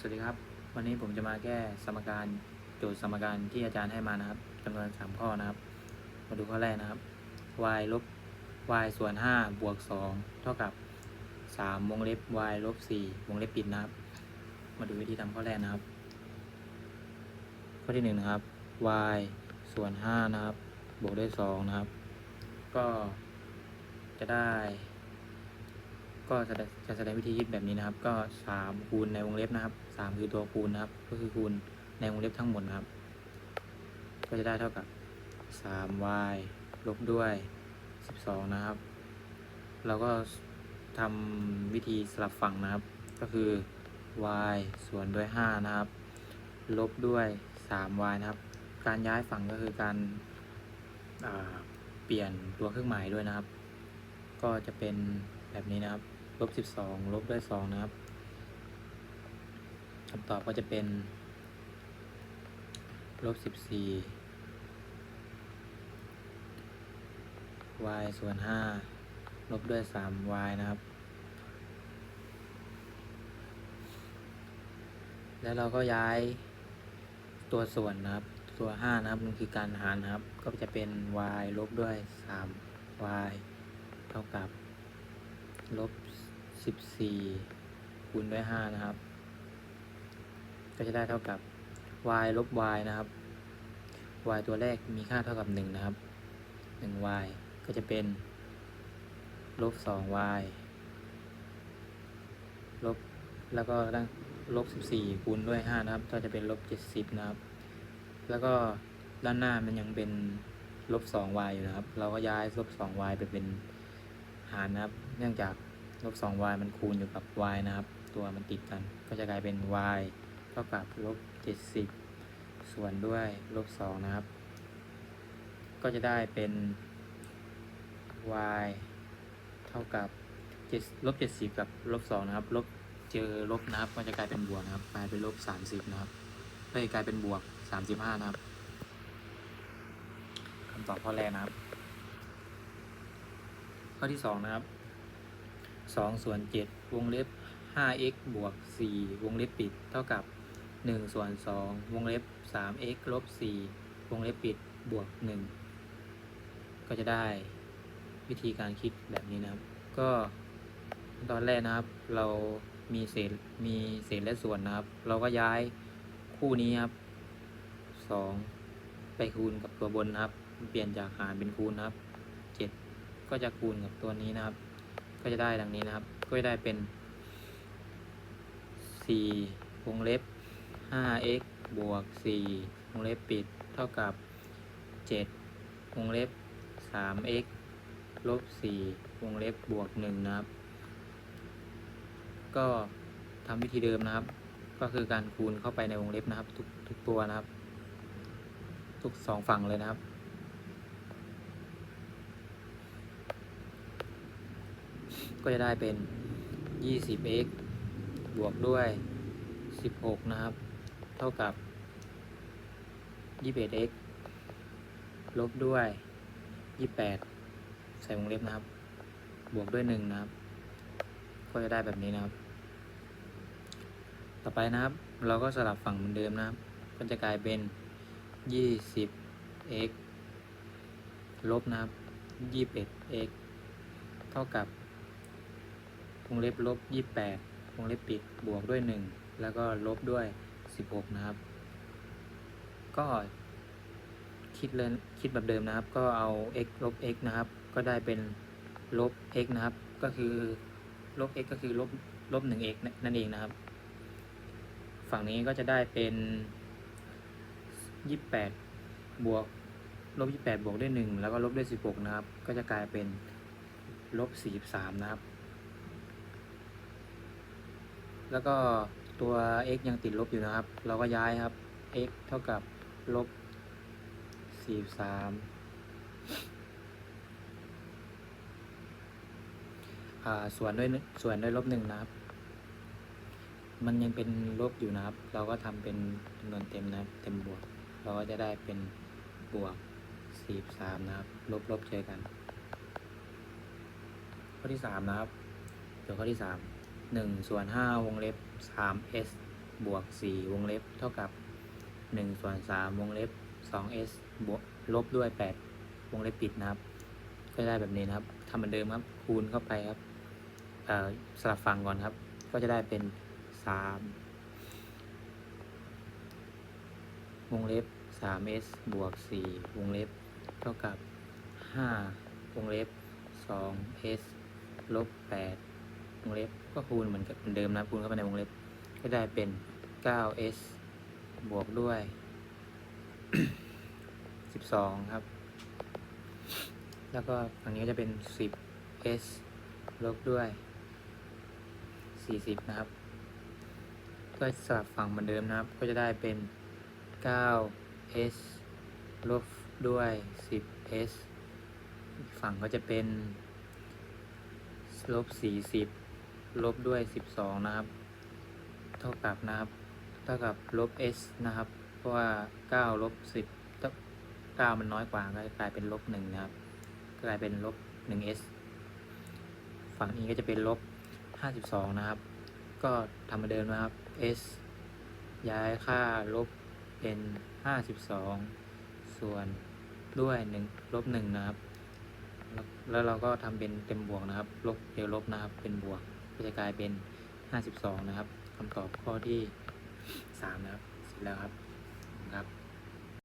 สวัสดีครับ วันนี้ผมจะมาแก้สมการโจทย์สมการที่อาจารย์ให้มานะครับจำนวน 3 ข้อนะครับ มาดูข้อแรกนะครับ y ลบ y ส่วน 5 บวก 2 เท่ากับ 3 วงเล็บ y ลบ 4 วงเล็บปิดนะครับ มาดูวิธีทำข้อแรกนะครับ ข้อที่1นะครับ y ส่วน 5 นะครับ บวกด้วย 2 นะครับ ก็จะได้ ก็จะแสดงวิธีคิดแบบนี้นะครับ ก็สามคูณในวงเล็บนะครับสามคือตัวคูณนะครับ ก็คือคูณในวงเล็บทั้งหมดนะครับ ก็จะได้เท่ากับสาม y ลบด้วยสิบสองนะครับ เราก็ทำวิธีสลับฝั่งนะครับ ก็คือ y ส่วนด้วยห้านะครับ ลบด้วยสาม y นะครับ การย้ายฝั่งก็คือการเปลี่ยนตัวเครื่องหมายด้วยนะครับ ก็จะเป็นแบบนี้นะครับ ลบสิบสองลบด้วยสองนะครับคำตอบก็จะเป็นลบสิบสี่ y ส่วนห้าลบด้วยสาม y นะครับ แล้วเราก็ย้ายตัวส่วนนะครับ ตัวห้านะครับมันคือการหารนะครับ ก็จะเป็น y ลบด้วยสาม y เท่ากับลบ สิบสี่คูณด้วยห้านะครับ ก็จะได้เท่ากับ y ลบ y นะครับ y ตัวแรกมีค่าเท่ากับหนึ่งนะครับหนึ่ง y ก็จะเป็นลบสอง y ลบแล้วก็ด้านลบสิบสี่คูณด้วยห้านะครับ ก็จะเป็นลบเจ็ดสิบนะครับ แล้วก็ด้านหน้ามันยังเป็นลบสอง y อยู่นะครับ เราก็ย้ายลบสอง y ไปเป็นหารนะครับ เนื่องจาก ลบ 2y มันคูณอยู่กับ y นะครับ ตัวมันติดกัน ก็จะกลายเป็น y เท่ากับลบ 70 ส่วนด้วยลบ 2 นะครับ ก็จะได้เป็น y เท่ากับลบ 70 กับลบ 2 นะครับ ลบเจอลบนะครับก็จะกลายเป็นบวกนะครับ กลายเป็นลบ 30 นะครับเอ้ยกลายเป็นบวก 35 นะครับคำตอบข้อแรกนะครับ ข้อที่ 2 นะครับ สองส่วนเจ็ดวงเล็บห้า x บวกสี่วงเล็บปิด เท่ากับหนึ่งส่วนสองวงเล็บสาม x ลบสี่วงเล็บปิด บวกหนึ่งก็จะได้วิธีการคิดแบบนี้นะครับ ก็ตอนแรกนะครับ เรามีเศษ มีเศษและส่วนนะครับ เราก็ย้ายคู่นี้ครับสองไปคูณกับตัวบนนะครับ เปลี่ยนจากหารเป็นคูณนะครับเจ็ดก็จะคูณกับตัวนี้นะครับ ก็จะได้ดังนี้นะครับ ก็จะได้เป็น 4 วงเล็บ 5x บวก 4 วงเล็บปิด เท่ากับ 7 วงเล็บ 3x ลบ 4 วงเล็บบวก 1 นะครับ ก็ทำวิธีเดิมนะครับ ก็คือการคูณเข้าไปในวงเล็บนะครับ ทุกทุกตัวนะครับ ทุกสองฝั่งเลยนะครับ ก็จะได้เป็น 20x บวกด้วย 16 นะครับ เท่ากับ 21x ลบด้วย 28 ใส่วงเล็บนะครับ บวกด้วย 1 นะครับ ก็จะได้แบบนี้นะครับ ต่อไปนะครับ เราก็สลับฝั่งเหมือนเดิมนะครับ ก็จะกลายเป็น 20x ลบนะครับ 21x เท่ากับ วงเล็บลบยี่แปดวงเล็บปิดบวกด้วยหนึ่งแล้วก็ลบด้วยสิบหกนะครับ ก็คิดเลยคิดแบบเดิมนะครับ ก็เอา x ลบ x นะครับ ก็ได้เป็นลบ x นะครับ ก็คือลบ x ก็คือลบลบหนึ่ง x นั่นเองนะครับ ฝั่งนี้ก็จะได้เป็นยี่แปดบวกลบยี่แปดบวกด้วยหนึ่งแล้วก็ลบด้วยสิบหกนะครับ ก็จะกลายเป็นลบสี่สิบสามนะครับ แล้วก็ตัว x ยังติดลบอยู่นะครับ เราก็ย้ายครับ x เท่ากับลบ43อ่าส่วนด้วยส่วนด้วยลบหนึ่งนะครับ มันยังเป็นลบอยู่นะครับ เราก็ทำเป็นจำนวนเต็มนะครับเต็มบวก เราก็จะได้เป็นบวก43นะครับ ลบลบเจอกัน ข้อที่สามนะครับ เดี๋ยวข้อที่สามหนึ่งส่วนห้าวงเล็บสาม s บวกสี่วงเล็บ เท่ากับหนึ่งส่วนสามวงเล็บสอง s บวกลบด้วยแปดวงเล็บปิดนะครับ ก็ได้แบบนี้นะครับทำเหมือนเดิมครับ คูณเข้าไปครับสลับฝั่งก่อนครับ ก็จะได้เป็นสามวงเล็บสาม s บวกสี่วงเล็บ เท่ากับห้าวงเล็บสอง s ลบแปด วงเล็บก็คูณเหมือนกับเดิมนะคูณเข้าไปในวงเล็บ ก็ได้เป็นเก้า s บวกด้วยสิบสองครับ แล้วก็ฝั่งนี้ก็จะเป็นสิบ s ลบด้วยสี่สิบนะครับ ก็สลับฝั่งเหมือนเดิมนะครับ ก็จะได้เป็นเก้า s ลบด้วยสิบ s ฝั่งก็จะเป็นลบสี่สิบ ลบด้วยสิบสองนะครับ เท่ากับนะครับ เท่ากับลบ s นะครับ เพราะว่าเก้าลบสิบเก้ามันน้อยกว่าก็กลายเป็นลบหนึ่งนะครับ กลายเป็นลบหนึ่ง s ฝั่งนี้ก็จะเป็นลบห้าสิบสองนะครับ ก็ทำเหมาเดิมนะครับ s ย้ายค่าลบเป็นห้าสิบสองส่วนด้วยหนึ่งลบหนึ่งนะครับแล้วแล้วเราก็ทำเป็นเต็มบวกนะครับ ลบเดี๋ยวลบนะครับ เป็นบวก ก็จะกลายเป็นห้าสิบสองนะครับคำตอบข้อที่สามนะครับเสร็จแล้วครับครับ